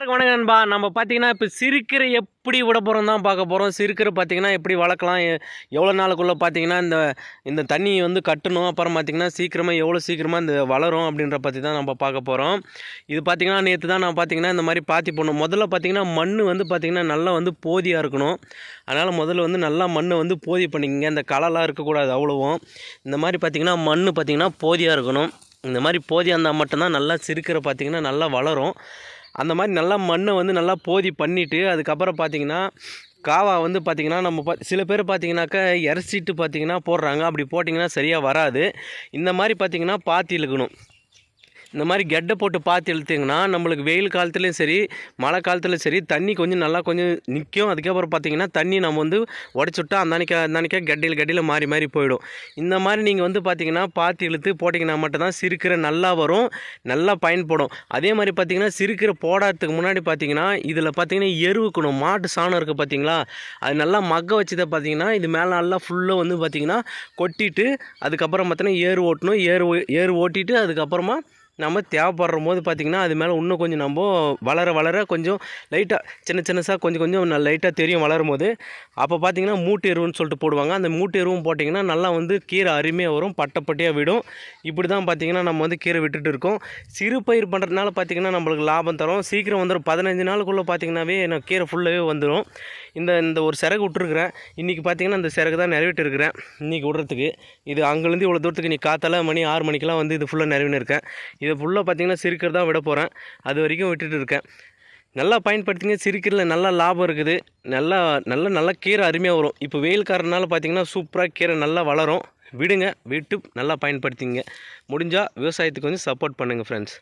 வணக்கம் நண்பா. நம்ம பார்த்தீங்கன்னா இப்போ சிரிக்கிற எப்படி விட போகிறோம் தான் பார்க்க போகிறோம் சிறுக்கிற பார்த்தீங்கன்னா எப்படி வளர்க்கலாம் எவ்வளோ நாளுக்குள்ளே பார்த்தீங்கன்னா இந்த இந்த தண்ணி வந்து கட்டணும். அப்புறம் பார்த்தீங்கன்னா சீக்கிரமாக எவ்வளோ சீக்கிரமாக இந்த வளரும் அப்படின்ற பற்றி தான் நம்ம பார்க்க போகிறோம் இது பார்த்தீங்கன்னா நேற்று தான் நான் பார்த்தீங்கன்னா இந்த மாதிரி பாத்தி போடணும். முதல்ல பார்த்தீங்கன்னா மண் வந்து பார்த்திங்கன்னா நல்லா வந்து போதியாக இருக்கணும். அதனால் முதல்ல வந்து நல்லா மண்ணை வந்து போதி பண்ணிக்கங்க. இந்த களைலாம் இருக்கக்கூடாது அவ்வளோவும். இந்த மாதிரி பார்த்தீங்கன்னா மண் பார்த்தீங்கன்னா போதியாக இருக்கணும். இந்த மாதிரி போதியாக இருந்தால் மட்டும்தான் நல்லா சிரிக்கிற பார்த்தீங்கன்னா நல்லா வளரும். அந்த மாதிரி நல்லா மண்ணை வந்து நல்லா போதி பண்ணிவிட்டு அதுக்கப்புறம் பார்த்தீங்கன்னா காவா வந்து பார்த்திங்கன்னா நம்ம பா சில பேர் பார்த்திங்கனாக்கா இறச்சிட்டு பார்த்தீங்கன்னா போடுறாங்க. அப்படி போட்டிங்கன்னா சரியாக வராது. இந்த மாதிரி பார்த்தீங்கன்னா பாத்தி இழுக்கணும். இந்த மாதிரி கெட்டை போட்டு பாத்தி இழுத்திங்கன்னா நம்மளுக்கு வெயில் காலத்துலேயும் சரி மழை காலத்துலையும் சரி தண்ணி கொஞ்சம் நல்லா கொஞ்சம் நிற்கும் அதுக்கப்புறம் பார்த்தீங்கன்னா தண்ணி நம்ம வந்து உடச்சுட்டா விட்டா அந்தானிக்கா அந்தானிக்கா கெட்டையில் கெட்டையில் மாறி மாறி போயிடும். இந்த மாதிரி நீங்கள் வந்து பார்த்தீங்கன்னா பாத்தி இழுத்து போட்டிங்கன்னா மட்டும்தான் சிறுக்கிற நல்லா வரும் நல்லா பயன்படும். அதே மாதிரி பார்த்தீங்கன்னா சிறுக்கிற போடாததுக்கு முன்னாடி பார்த்தீங்கன்னா இதில் பார்த்தீங்கன்னா எருவுக்கணும் மாட்டு சாணம் இருக்குது பார்த்தீங்களா? அது நல்லா மக்க வச்சதை பார்த்தீங்கன்னா இது மேலே நல்லா ஃபுல்லாக வந்து பார்த்திங்கன்னா கொட்டிட்டு அதுக்கப்புறம் பார்த்தீங்கன்னா ஏறு ஓட்டணும். ஏறு ஓ- ஏறு ஓட்டிட்டு அதுக்கப்புறமா நம்ம தேவைப்படுற போது பார்த்திங்கன்னா அது மேலே இன்னும் கொஞ்சம் நம்ம வளர வளர கொஞ்சம் லைட்டாக சின்ன சின்னசாக கொஞ்சம் கொஞ்சம் லைட்டாக தெரியும் வளரும் போது அப்போ பார்த்தீங்கன்னா மூட்டு எருவுன்னு சொல்லிட்டு போடுவாங்க. அந்த மூட்டு எருவும் போட்டிங்கன்னா நல்லா வந்து கீரை அருமையாக வரும் பட்டப்பட்டியாக விடும். இப்படி தான் பார்த்தீங்கன்னா நம்ம வந்து கீரை விட்டுட்டு இருக்கோம். சிறு பயிர் பண்ணுறதுனால பார்த்தீங்கன்னா நம்மளுக்கு லாபம் தரும். சீக்கிரம் வந்துடும் பதினஞ்சு நாளுக்குள்ளே பார்த்தீங்கன்னாவே எனக்கு கீரை ஃபுல்லாகவே வந்துடும் இந்த இந்த ஒரு சிறகு விட்டுருக்குறேன். இன்றைக்கி பார்த்தீங்கன்னா இந்த சிறகு தான் நிறைவேற்றிருக்கிறேன். இன்றைக்கி விடுறதுக்கு. இது அங்கேருந்து இவ்வளோ தூரத்துக்கு நீ காத்தால மணி ஆறு மணிக்கெலாம் வந்து இது ஃபுல்லாக நிறைவேறிருக்கேன் இருக்கேன் இதை ஃபுல்லாக பார்த்தீங்கன்னா சிறுக்கர் தான் விட போகிறேன் அது வரைக்கும் விட்டுட்டு இருக்கேன். நல்லா பயன்படுத்திங்க. சிறுக்கீரில் நல்லா லாபம் இருக்குது. நல்லா நல்லா நல்லா கீரை அருமையாக வரும். இப்போ வெயில் காரணனால பார்த்தீங்கன்னா சூப்பராக கீரை நல்லா வளரும். விடுங்க விட்டு நல்லா பயன்படுத்திங்க. முடிஞ்சால் விவசாயத்துக்கு வந்து சப்போர்ட் பண்ணுங்கள் ஃப்ரெண்ட்ஸ்